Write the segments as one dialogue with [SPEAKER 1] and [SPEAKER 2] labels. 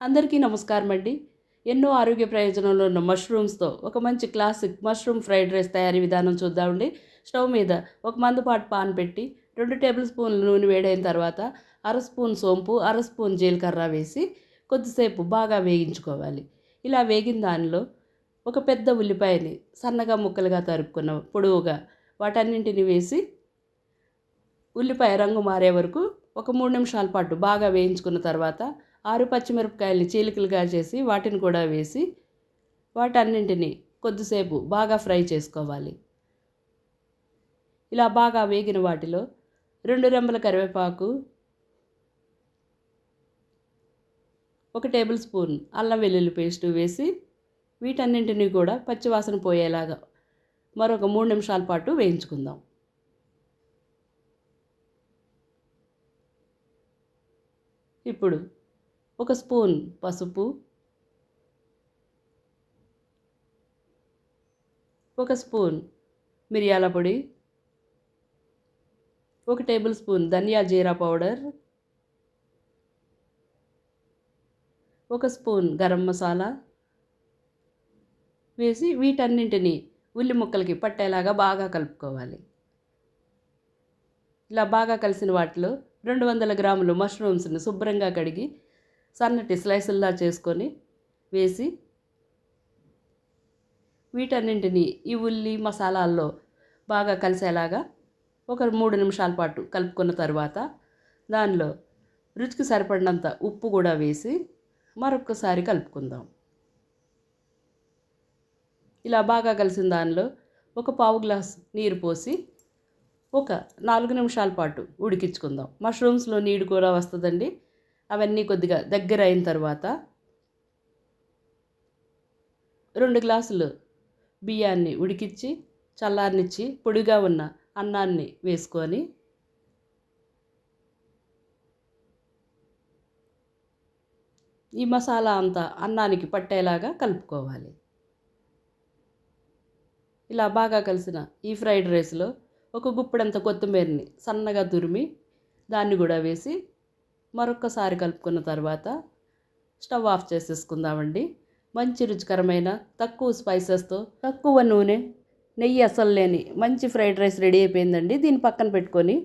[SPEAKER 1] అందరికీ నమస్కారం అండి. ఎన్నో ఆరోగ్య ప్రయోజనాలు ఉన్న మష్రూమ్స్తో ఒక మంచి క్లాసిక్ మష్రూమ్ ఫ్రైడ్ రైస్ తయారీ విధానం చూద్దామండి. స్టవ్ మీద ఒక మందుపాటు పాన్ పెట్టి రెండు టేబుల్ స్పూన్లు నూనె వేడైన తర్వాత అర స్పూన్ సోంపు అర స్పూన్ జీలకర్ర వేసి కొద్దిసేపు బాగా వేగించుకోవాలి. ఇలా వేగిన దానిలో ఒక పెద్ద ఉల్లిపాయని సన్నగా ముక్కలుగా తరుపుకున్న పొడవుగా వాటన్నింటిని వేసి ఉల్లిపాయ రంగు మారే వరకు ఒక మూడు నిమిషాల పాటు బాగా వేయించుకున్న తర్వాత ఆరు పచ్చిమిరపకాయల్ని చీలికలుగా చేసి వాటిని కూడా వేసి వాటన్నింటిని కొద్దిసేపు బాగా ఫ్రై చేసుకోవాలి. ఇలా బాగా వేగిన వాటిలో రెండు రెమ్మల కరివేపాకు ఒక టేబుల్ స్పూన్ అల్లం వెల్లుల్లి పేస్ట్ వేసి వీటన్నింటినీ కూడా పచ్చివాసన పోయేలాగా మరొక మూడు నిమిషాల పాటు వేయించుకుందాం. ఇప్పుడు ఒక స్పూన్ పసుపు ఒక స్పూన్ మిరియాల పొడి ఒక టేబుల్ స్పూన్ ధనియా జీరా పౌడర్ ఒక స్పూన్ గరం మసాలా వేసి వీటన్నింటినీ ఉల్లి ముక్కలకి పట్టేలాగా బాగా కలుపుకోవాలి. ఇలా బాగా కలిసిన వాటిలో రెండు వందల గ్రాములు మష్రూమ్స్ని శుభ్రంగా కడిగి సన్నటి స్లైసుల్లా చేసుకొని వేసి వీటన్నింటినీ ఈ ఉల్లి మసాలాల్లో బాగా కలిసేలాగా ఒక మూడు నిమిషాల పాటు కలుపుకున్న తర్వాత దానిలో రుచికి సరిపడినంత ఉప్పు కూడా వేసి మరొకసారి కలుపుకుందాం. ఇలా బాగా కలిసిన దానిలో ఒక పావు గ్లాస్ నీరు పోసి ఒక నాలుగు నిమిషాల పాటు ఉడికించుకుందాం. మష్రూమ్స్లో నీడు కూర వస్తుందండి. అవన్నీ కొద్దిగా దగ్గర అయిన తర్వాత రెండు గ్లాసులు బియ్యాన్ని ఉడికించి చల్లారనిచ్చి పొడిగా ఉన్న అన్నాన్ని వేసుకొని ఈ మసాలా అంతా అన్నానికి పట్టేలాగా కలుపుకోవాలి. ఇలా బాగా కలిసిన ఈ ఫ్రైడ్ రైస్లో ఒక గుప్పెడంత కొత్తిమీరని సన్నగా తురిమి దాన్ని కూడా వేసి మరొకసారి కలుపుకున్న తర్వాత స్టవ్ ఆఫ్ చేసేసుకుందామండి. మంచి రుచికరమైన తక్కువ స్పైసెస్తో తక్కువ నూనె నెయ్యి అసలు లేని మంచి ఫ్రైడ్ రైస్ రెడీ అయిపోయిందండి. దీన్ని పక్కన పెట్టుకొని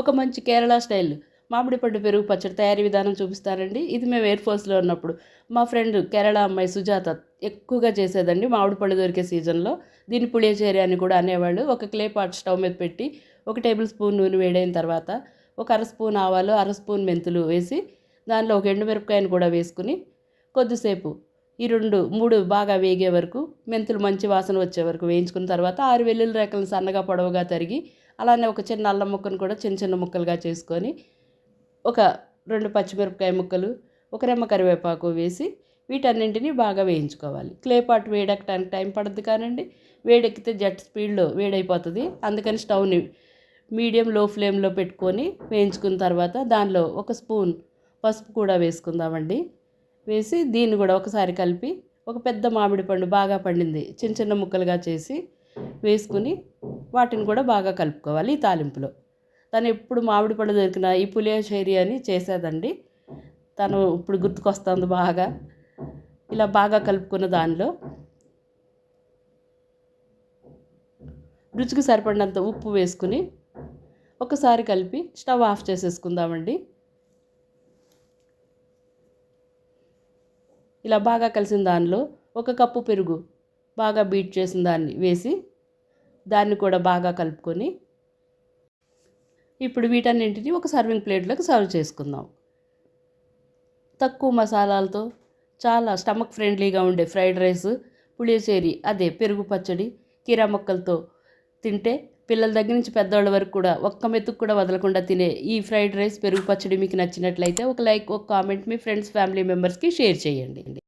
[SPEAKER 1] ఒక మంచి కేరళ స్టైల్ మామిడి పండు పెరుగు పచ్చడి తయారీ విధానం చూపిస్తారండి. ఇది మేము ఎయిర్ ఫోర్స్లో ఉన్నప్పుడు మా ఫ్రెండ్ కేరళ అమ్మాయి సుజాత ఎక్కువగా చేసేదండి మామిడి పళ్ళు దొరికే సీజన్లో. దీన్ని పుളിయచేరి అని కూడా అనేవాళ్ళు. ఒక క్లే పాట్ స్టవ్ మీద పెట్టి ఒక టేబుల్ స్పూన్ నూనె వేడైన తర్వాత ఒక అర స్పూన్ ఆవాలు అర స్పూన్ మెంతులు వేసి దానిలో ఒక ఎండుమిరపకాయను కూడా వేసుకుని కొద్దిసేపు ఈ రెండు మూడు బాగా వేగే వరకు మెంతులు మంచి వాసన వచ్చే వరకు వేయించుకున్న తర్వాత ఆరు వెల్లుల్లి రేకలను సన్నగా పొడవుగా తరిగి అలానే ఒక చిన్న అల్లం ముక్కను కూడా చిన్న చిన్న ముక్కలుగా చేసుకొని ఒక రెండు పచ్చిమిరపకాయ ముక్కలు ఒక రెమ్మ కరివేపాకు వేసి వీటన్నింటినీ బాగా వేయించుకోవాలి. క్లే పాట్ వేడెక్కడానికి టైం పడుద్ది కానండి. వేడెక్కితే జట్ స్పీడ్లో వేడైపోతుంది. అందుకని స్టవ్ని మీడియం లో ఫ్లేమ్లో పెట్టుకొని వేయించుకున్న తర్వాత దానిలో ఒక స్పూన్ పసుపు కూడా వేసుకుందామండి. వేసి దీన్ని కూడా ఒకసారి కలిపి ఒక పెద్ద మామిడి పండు బాగా పండింది చిన్న చిన్న ముక్కలుగా చేసి వేసుకుని వాటిని కూడా బాగా కలుపుకోవాలి ఈ తాలింపులో. తను ఎప్పుడు మామిడి పండు దొరికిన ఈ పులియోషేరి అని చేసేదండి. తను ఇప్పుడు గుర్తుకొస్తుంది బాగా. ఇలా బాగా కలుపుకున్న దానిలో రుచికి సరిపడినంత ఉప్పు వేసుకుని ఒకసారి కలిపి స్టవ్ ఆఫ్ చేసేసుకుందామండి. ఇలా బాగా కలిసిన దానిలో ఒక కప్పు పెరుగు బాగా బీట్ చేసిన దాన్ని వేసి దాన్ని కూడా బాగా కలుపుకొని ఇప్పుడు వీటన్నింటినీ ఒక సర్వింగ్ ప్లేట్లోకి సర్వ్ చేసుకుందాం. తక్కువ మసాలాలతో చాలా స్టమక్ ఫ్రెండ్లీగా ఉండే ఫ్రైడ్ రైస్ పులిచేరి అదే పెరుగు పచ్చడి కీరా మొక్కలతో తింటే పిల్లల దగ్గర నుంచి పెద్దవాళ్ళ వరకు కూడా ఒక్క మెతుకు కూడా వదలకుండా తినే ఈ ఫ్రైడ్ రైస్ పెరుగు పచ్చడి మీకు నచ్చినట్లయితే ఒక లైక్ ఒక కామెంట్ మీ ఫ్రెండ్స్ ఫ్యామిలీ మెంబర్స్కి షేర్ చేయండి.